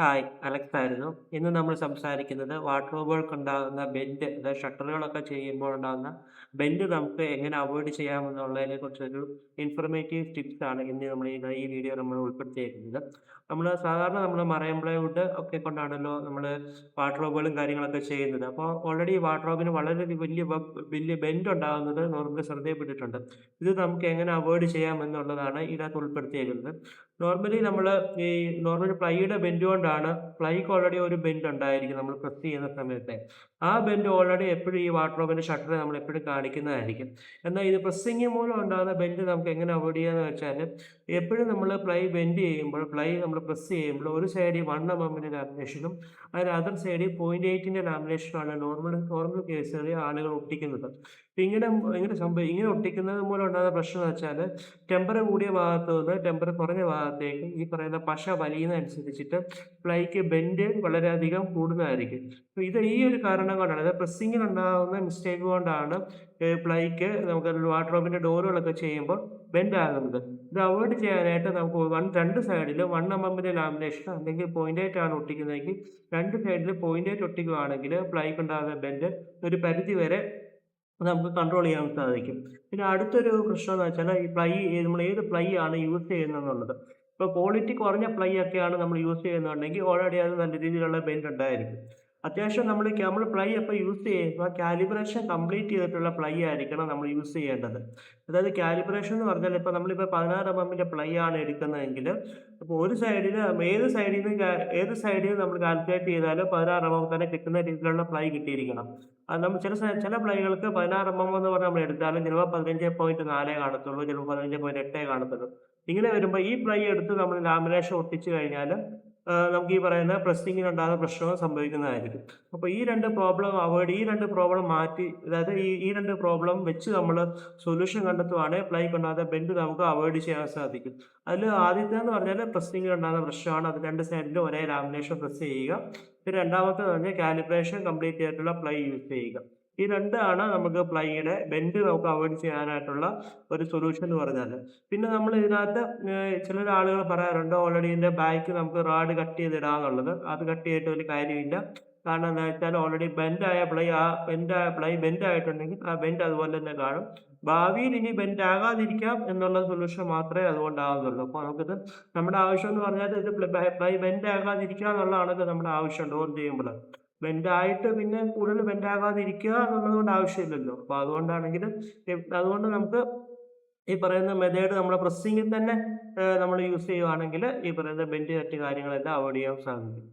Hi Alex ആയിരുന്നു. ഇന്ന് നമ്മൾ സംസാരിക്കുന്നത് വാർഡ്രോബുകൾക്കുണ്ടാകുന്ന ബെൻഡ് അതായത് ഷട്ടറുകളൊക്കെ ചെയ്യുമ്പോൾ ഉണ്ടാകുന്ന ബെൻഡ് നമുക്ക് എങ്ങനെ അവോയ്ഡ് ചെയ്യാമെന്നുള്ളതിനെ കുറിച്ചൊരു ഇൻഫർമേറ്റീവ് ടിപ്സ് ആണ് ഇന്ന് നമ്മൾ ഈ വീഡിയോ നമ്മൾ ഉൾപ്പെടുത്തിയിരിക്കുന്നത്. നമ്മൾ സാധാരണ നമ്മൾ മറൈൻ പ്ലൈവുഡ് ഒക്കെ കൊണ്ടാണല്ലോ നമ്മൾ വാർഡ്രോബുകളും കാര്യങ്ങളൊക്കെ ചെയ്യുന്നത്. അപ്പോൾ ഓൾറെഡി വാർഡ്രോബിന് വളരെ വലിയ വലിയ ബെൻഡ് ഉണ്ടാകുന്നത് നമ്മൾ ശ്രദ്ധയപ്പെട്ടിട്ടുണ്ട് ഇത് നമുക്ക് എങ്ങനെ അവോയ്ഡ് ചെയ്യാം എന്നുള്ളതാണ് ഇതിനകത്ത് ഉൾപ്പെടുത്തിയിരിക്കുന്നത്. നോർമലി നമ്മൾ ഈ നോർമലി പ്ലൈയുടെ ബെൻഡ് കൊണ്ടാണ് ഫ്ലൈക്ക് ഓൾറെഡി ഒരു ബെൻഡ് ഉണ്ടായിരിക്കും നമ്മൾ പ്രസ് ചെയ്യുന്ന സമയത്ത്. ആ ബെൻഡ് ഓൾറെഡി എപ്പോഴും ഈ വാർഡ്രോബിന്റെ ഷട്ടർ നമ്മൾ എപ്പോഴും കാണിക്കുന്നതായിരിക്കും. എന്നാൽ ഇത് പ്രസ്സിങ് മൂലം ഉണ്ടാകുന്ന ബെൻഡ് നമുക്ക് എങ്ങനെ അവോയ്ഡ് ചെയ്യാന്ന് വെച്ചാൽ എപ്പോഴും നമ്മൾ പ്ലൈ ബെൻഡ് ചെയ്യുമ്പോൾ പ്ലൈ നമ്മൾ പ്രസ് ചെയ്യുമ്പോൾ ഒരു സൈഡിൽ വൺ എം എമ്മിന്റെ ലാമിനേഷനും അതിന് അതർ സൈഡിൽ പോയിന്റ് എയ്റ്റിന്റെ ലാമിനേഷനാണ് നോർമൽ നോർമൽ കേസുകളിൽ ആളുകൾ ഒട്ടിക്കുന്നത്. ഇങ്ങനെ ഇങ്ങനെ സംഭവം ഇങ്ങനെ ഒട്ടിക്കുന്നത് മൂലം ഉണ്ടാകുന്ന പ്രശ്നം എന്ന് വെച്ചാൽ ടെമ്പർ കൂടിയ ഭാഗത്ത് നിന്ന് ടെമ്പർ കുറഞ്ഞ ഭാഗത്തേക്ക് ഈ പറയുന്ന പശ വലിയുന്നതനുസരിച്ചിട്ട് പ്ലൈക്ക് ബെൻഡ് വളരെയധികം കൂടുന്നതായിരിക്കും. ഇത് ഈ ഒരു കാരണം കൊണ്ടാണ് അതായത് പ്രസ്സിങ്ങിൽ ഉണ്ടാകുന്ന മിസ്റ്റേക്ക് കൊണ്ടാണ് പ്ലൈക്ക് നമുക്ക് വാർഡ്രോബിന്റെ ഡോറുകളൊക്കെ ചെയ്യുമ്പോൾ ബെൻഡ് ആകുന്നത്. ഇത് അവോയ്ഡ് ചെയ്യാനായിട്ട് നമുക്ക് വൺ രണ്ട് സൈഡിലും 1 എംഎമ്മിന്റെ ലാമിനേഷൻ അല്ലെങ്കിൽ 0.8 ആണ് ഒട്ടിക്കുന്നതെങ്കിൽ രണ്ട് സൈഡിൽ പോയിന്റ് ആയിട്ട് ഒട്ടിക്കുകയാണെങ്കിൽ പ്ലൈക്ക് ഉണ്ടാകുന്ന ബെൻഡ് ഒരു പരിധി വരെ നമുക്ക് കൺട്രോൾ ചെയ്യാൻ സാധിക്കും. പിന്നെ അടുത്തൊരു പ്രശ്നം എന്ന് വെച്ചാൽ ഈ പ്ലൈ നമ്മൾ ഏത് പ്ലൈ ആണ് യൂസ് ചെയ്യുന്നത് എന്നുള്ളത്. ഇപ്പോൾ ക്വാളിറ്റി കുറഞ്ഞ പ്ലൈ ഒക്കെയാണ് നമ്മൾ യൂസ് ചെയ്യുന്നുണ്ടെങ്കിൽ ഓൾറെഡി അത് നല്ല രീതിയിലുള്ള ബെൻഡ് ഉണ്ടായിരിക്കും. അത്യാവശ്യം നമ്മൾ നമ്മൾ പ്ലൈ അപ്പോൾ യൂസ് ചെയ്യുമ്പോൾ കാലിബ്രേഷൻ കംപ്ലീറ്റ് ചെയ്തിട്ടുള്ള പ്ലൈ ആയിരിക്കണം നമ്മൾ യൂസ് ചെയ്യേണ്ടത്. അതായത് കാലിബ്രേഷൻ എന്ന് പറഞ്ഞാൽ ഇപ്പോൾ നമ്മളിപ്പോൾ പതിനാറ് എം എമ്മിന്റെ പ്ലൈ ആണ് എടുക്കുന്നതെങ്കിൽ അപ്പോൾ ഒരു സൈഡിൽ ഏത് സൈഡിൽ നിന്ന് ഏത് സൈഡിൽ നിന്ന് നമ്മൾ കാൽക്കുലേറ്റ് ചെയ്താലും 16 എം തന്നെ കിട്ടുന്ന രീതിയിലുള്ള പ്ലൈ കിട്ടിയിരിക്കണം. അത് നമ്മൾ ചില ചില പ്ലൈകൾക്ക് 16 എം എന്ന് പറഞ്ഞാൽ നമ്മൾ എടുത്താലും ചിലപ്പോൾ 15.4 കാണത്തുള്ളൂ ചിലപ്പോൾ 15.8 കാണത്തുള്ളൂ. ഇങ്ങനെ വരുമ്പോൾ ഈ പ്ലൈ എടുത്ത് നമ്മൾ ലാമിനേഷൻ ഒട്ടിച്ചു കഴിഞ്ഞാൽ നമുക്ക് ഈ പറയുന്ന പ്രസ്സിങ്ങിൽ ഉണ്ടാകുന്ന പ്രശ്നങ്ങൾ സംഭവിക്കുന്നതായിരിക്കും. അപ്പോൾ ഈ രണ്ട് പ്രോബ്ലം അവോയ്ഡ് ഈ രണ്ട് പ്രോബ്ലം മാറ്റി അതായത് ഈ ഈ രണ്ട് പ്രോബ്ലം വെച്ച് നമ്മൾ സൊല്യൂഷൻ കണ്ടെത്തുവാണെങ്കിൽ പ്ലൈക്ക് ഉണ്ടാകുന്ന ബെൻഡ് നമുക്ക് അവോയ്ഡ് ചെയ്യാൻ സാധിക്കും. അതിൽ ആദ്യത്തെ എന്ന് പറഞ്ഞാൽ പ്രസ്സിങ്ങിൽ ഉണ്ടാകുന്ന പ്രശ്നമാണ്. അത് രണ്ട് സൈഡിലും ഒരേ ലാമിനേഷൻ പ്രസ് ചെയ്യുക. പിന്നെ രണ്ടാമത്തേത് പറഞ്ഞാൽ കാലിബ്രേഷൻ കംപ്ലീറ്റ് ചെയ്തിട്ടുള്ള പ്ലൈ യൂസ് ചെയ്യുക. ഈ രണ്ടാണ് നമുക്ക് പ്ലൈയുടെ ബെൻഡ് നമുക്ക് അവോയ്ഡ് ചെയ്യാനായിട്ടുള്ള ഒരു സൊല്യൂഷൻ എന്ന് പറഞ്ഞാൽ. പിന്നെ നമ്മൾ ഇതിനകത്ത് ചില ആളുകൾ പറയാറുണ്ട് ഓൾറെഡി ഇതിന്റെ ബാക്ക് നമുക്ക് റാഡ് കട്ട് ചെയ്തിടാം എന്നുള്ളത്. അത് കട്ട് ചെയ്തിട്ട് വലിയ കാര്യമില്ല. കാരണം എന്താ വെച്ചാൽ ഓൾറെഡി ബെൻഡായ പ്ലൈ ആ ബെൻഡായ പ്ലൈ ബെൻഡ് ആയിട്ടുണ്ടെങ്കിൽ ആ ബെൻഡ് അതുപോലെ തന്നെ കാണും. ഭാവിയിൽ ഇനി ബെൻഡ് ആകാതിരിക്കാം എന്നുള്ള സൊല്യൂഷൻ മാത്രമേ അതുകൊണ്ടാകുന്നുള്ളൂ അപ്പോൾ നമുക്കിത് നമ്മുടെ ആവശ്യം എന്ന് പറഞ്ഞാൽ ഇത് പ്ലൈ ബെൻഡ് ആകാതിരിക്കുക എന്നുള്ളതാണ് നമ്മുടെ ആവശ്യം ഡോർ ചെയ്യുമ്പോൾ. ബെൻഡ് ആയിട്ട് പിന്നെ കൂടുതൽ ബെൻഡ് ആകാതിരിക്കുക എന്നുള്ളത് കൊണ്ട് ആവശ്യമില്ലല്ലോ. അപ്പോൾ അതുകൊണ്ടാണെങ്കിൽ അതുകൊണ്ട് നമുക്ക് ഈ പറയുന്ന മെതേഡ് നമ്മുടെ പ്രസ്സിങ്ങിൽ തന്നെ നമ്മൾ യൂസ് ചെയ്യുവാണെങ്കിൽ ഈ പറയുന്ന ബെൻഡ് മറ്റ് കാര്യങ്ങളെല്ലാം അവോയ്ഡ് ചെയ്യാൻ സാധിക്കും.